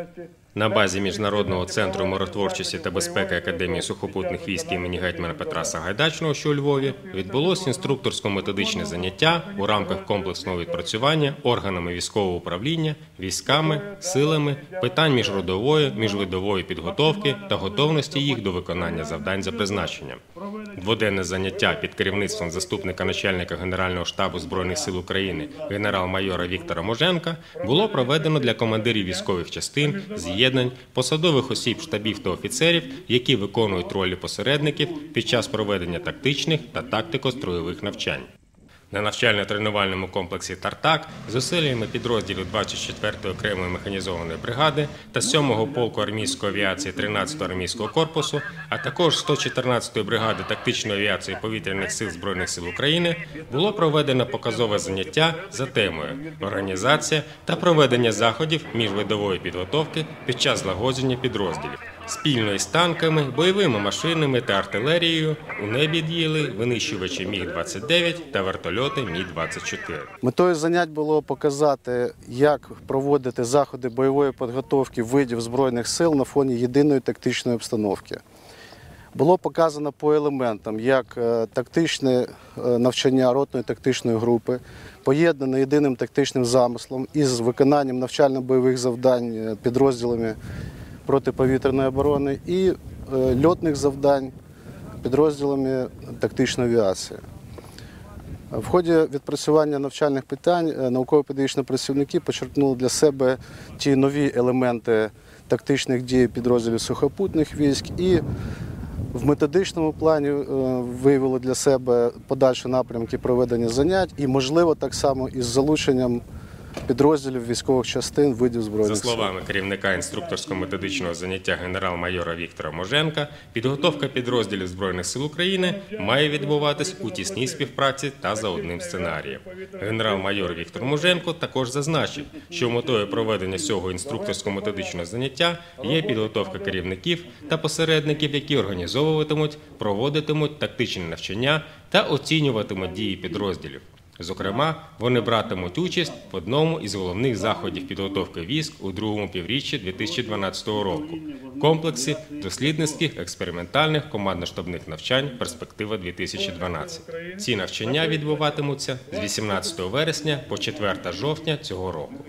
Question. На базі Міжнародного центру миротворчості та безпеки Академії сухопутних військ імені гетьмана Петра Сагайдачного, що у Львові, відбулось інструкторсько-методичне заняття у рамках комплексного відпрацювання органами військового управління, військами, силами, питань міжродової, міжвидової підготовки та готовності їх до виконання завдань за призначенням. Дводенне заняття під керівництвом заступника начальника Генерального штабу збройних сил України генерал-майора Віктора Моженка було проведено для командирів військових частин, з'єднань, посадових осіб штабів та офіцерів, які виконують ролі посередників під час проведення тактичних та тактико-строєвих навчань. На навчально-тренувальному комплексі Тартак з зусиллями підрозділів 24-ї окремої механізованої бригади та 7-го полку армійської авіації 13-го армійського корпусу, а також 114-ї бригади тактичної авіації повітряних сил Збройних сил України було проведено показове заняття за темою організація та проведення заходів міжвидової підготовки під час злагодження підрозділів. Спільно із танками, бойовими машинами та артилерією у небі діяли винищувачі Міг-29 та вертольоти Мі-24. Метою занять було показати, як проводити заходи бойової підготовки видів Збройних сил на фоні єдиної тактичної обстановки. Було показано по елементам, як е, тактичне е, навчання ротної тактичної групи, поєднане єдиним тактичним замислом із виконанням навчально-бойових завдань е, підрозділами протиповітряної оборони і е, льотних завдань підрозділами тактичної авіації. В ході відпрацювання навчальних питань е, науково-педагогічні працівники почерпнули для себе ті нові елементи тактичних дій підрозділів сухопутних військ і в методичному плані е, виявили для себе подальші напрямки проведення занять і, можливо, так само із залученням підрозділів військових частин видів За збройних сил. словами керівника інструкторсько-методичного заняття генерал-майора Віктора Моженка, підготовка підрозділів Збройних сил України має відбуватись у тісній співпраці та за одним сценарієм. Генерал-майор Віктор Моженко також зазначив, що метою проведення цього інструкторсько-методичного заняття є підготовка керівників та посередників, які організовуватимуть, проводитимуть тактичні навчання та оцінюватимуть дії підрозділів. Зокрема, вони братимуть участь в одному із головних заходів підготовки військ у другому півріччі 2012 року комплексі дослідницьких експериментальних командно-штабних навчань Перспектива 2012 Ці навчання відбуватимуться з 18 вересня по 4 жовтня цього року.